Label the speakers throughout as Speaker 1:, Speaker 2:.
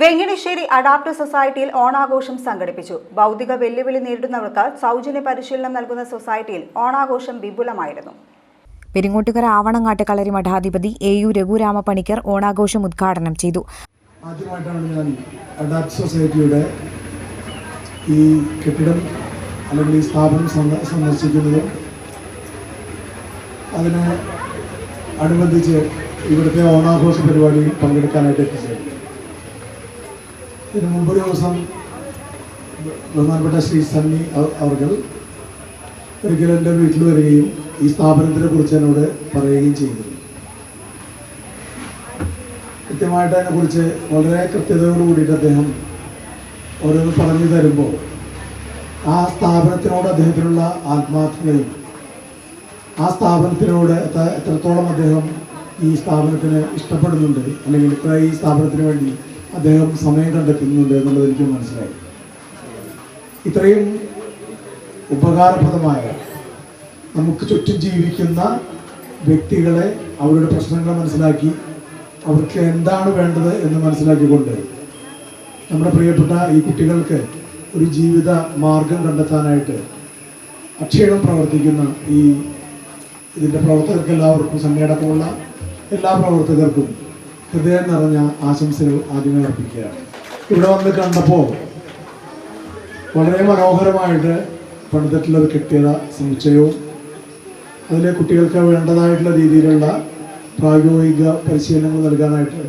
Speaker 1: Venganissery adapt സൊസൈറ്റിയിൽ ഓണാഘോഷം സംഘടിപ്പിച്ചു. ഭൗതിക വെല്ലുവിളി നേരിടുന്നവർക്ക് സൗജന്യ പരിശീലനം നൽകുന്ന സൊസൈറ്റിയിൽ ഓണാഘോഷം വിപുലമായിരുന്നു.
Speaker 2: പെരിങ്ങോട്ടുകര ആവണങ്ങാട്ട് കളരി മഠാധിപതി എ യു രഘുരാമ പണിക്കർ ഓണാഘോഷം ഉദ്ഘാടനം ചെയ്തു.
Speaker 3: ആദ്യമായിട്ടാണ് ഞാൻ അഡാപ്റ്റ് സൊസൈറ്റിയുടെ ഈ കെട്ടിടം അല്ലെങ്കിൽ ഈ സ്ഥാപനം സന്ദർശിക്കുന്നത്. അതിനെ അനുബന്ധിച്ച് ഇവിടുത്തെ ഓണാഘോഷ പരിപാടിയിൽ പങ്കെടുക്കാനായിട്ട് എത്തിച്ചേർന്നു. ഇതിനു മുമ്പൊരു ദിവസം ബഹുമാനപ്പെട്ട ശ്രീ സണ്ണി അവർകൾ ഒരിക്കലും എന്റെ വീട്ടിൽ വരികയും ഈ സ്ഥാപനത്തിനെ കുറിച്ച് എന്നോട് പറയുകയും ചെയ്തു. കൃത്യമായിട്ട് അതിനെക്കുറിച്ച് വളരെ കൃത്യതയോട് കൂടിയിട്ട് അദ്ദേഹം ഓരോന്ന് പറഞ്ഞു തരുമ്പോൾ ആ സ്ഥാപനത്തിനോട് അദ്ദേഹത്തിനുള്ള ആത്മാർത്ഥതയും ആ സ്ഥാപനത്തിനോട് എത്ര- എത്രത്തോളം അദ്ദേഹം ഈ സ്ഥാപനത്തിന് ഇഷ്ടപ്പെടുന്നുണ്ട് അല്ലെങ്കിൽ ഇത്ര ഈ സ്ഥാപനത്തിന് വേണ്ടി അദ്ദേഹം സമയം കണ്ടെത്തുന്നുണ്ട് എന്നുള്ളത് എനിക്ക് മനസ്സിലായി. ഇത്രയും ഉപകാരപ്രദമായ നമുക്ക് ചുറ്റും ജീവിക്കുന്ന വ്യക്തികളെ അവരുടെ പ്രശ്നങ്ങൾ മനസ്സിലാക്കി അവർക്ക് എന്താണ് വേണ്ടത് എന്ന് മനസ്സിലാക്കിക്കൊണ്ട് നമ്മുടെ പ്രിയപ്പെട്ട ഈ കുട്ടികൾക്ക് ഒരു ജീവിത മാർഗം കണ്ടെത്താനായിട്ട് അക്ഷയം പ്രവർത്തിക്കുന്ന ഈ ഇതിന്റെ പ്രവർത്തകർക്ക് എല്ലാവർക്കും സംഘടക്കമുള്ള എല്ലാ പ്രവർത്തകർക്കും ഹൃദയം നിറഞ്ഞ ആശംസകൾ ആദ്യമേ അർപ്പിക്കുകയാണ്. ഇവിടെ വന്ന് കണ്ടപ്പോൾ വളരെ മനോഹരമായിട്ട് പണിതിട്ടുള്ളത് കിട്ടിയത് സമുച്ചയവും അതിലെ കുട്ടികൾക്ക് വേണ്ടതായിട്ടുള്ള രീതിയിലുള്ള പ്രായോഗിക പരിശീലനങ്ങൾ നൽകാനായിട്ട്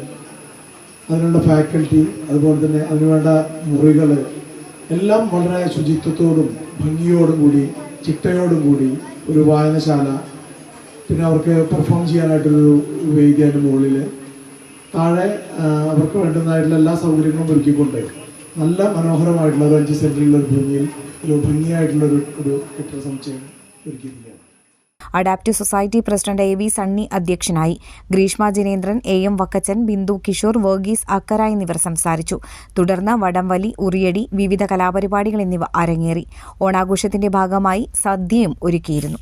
Speaker 3: അതിനുള്ള ഫാക്കൽറ്റി അതുപോലെ തന്നെ അതിനുവേണ്ട മുറികൾ എല്ലാം വളരെ ശുചിത്വത്തോടും ഭംഗിയോടും കൂടി ചിട്ടയോടും കൂടി ഒരു വായനശാല പിന്നെ അവർക്ക് പെർഫോം ചെയ്യാനായിട്ടൊരു വേദി അതിന്റെ മുകളിൽ താഴെ അവർക്ക് വേണ്ടുന്നതായിട്ടുള്ള എല്ലാ സൗകര്യങ്ങളും ഒരുക്കിക്കൊണ്ട് നല്ല മനോഹരമായിട്ടുള്ള ഒരു അഞ്ച് സെന്ററിലുള്ള ഒരു ഭൂമിയിൽ ഒരു ഭംഗിയായിട്ടുള്ള ഒരു ഒരു കെട്ടിട സമുച്ചയം ഒരുക്കിയിരിക്കുകയാണ്.
Speaker 2: Adaptive society president A V Sunny അധ്യക്ഷനായി ഗ്രീഷ്മ ജിനേന്ദ്രൻ എ എം വക്കച്ചൻ ബിന്ദു കിഷോർ വർഗീസ് അക്കര എന്നിവർ സംസാരിച്ചു. തുടർന്ന് വടംവലി ഉറിയടി വിവിധ കലാപരിപാടികൾ എന്നിവ അരങ്ങേറി. ഓണാഘോഷത്തിന്റെ ഭാഗമായി സദ്യയും ഒരുക്കിയിരുന്നു.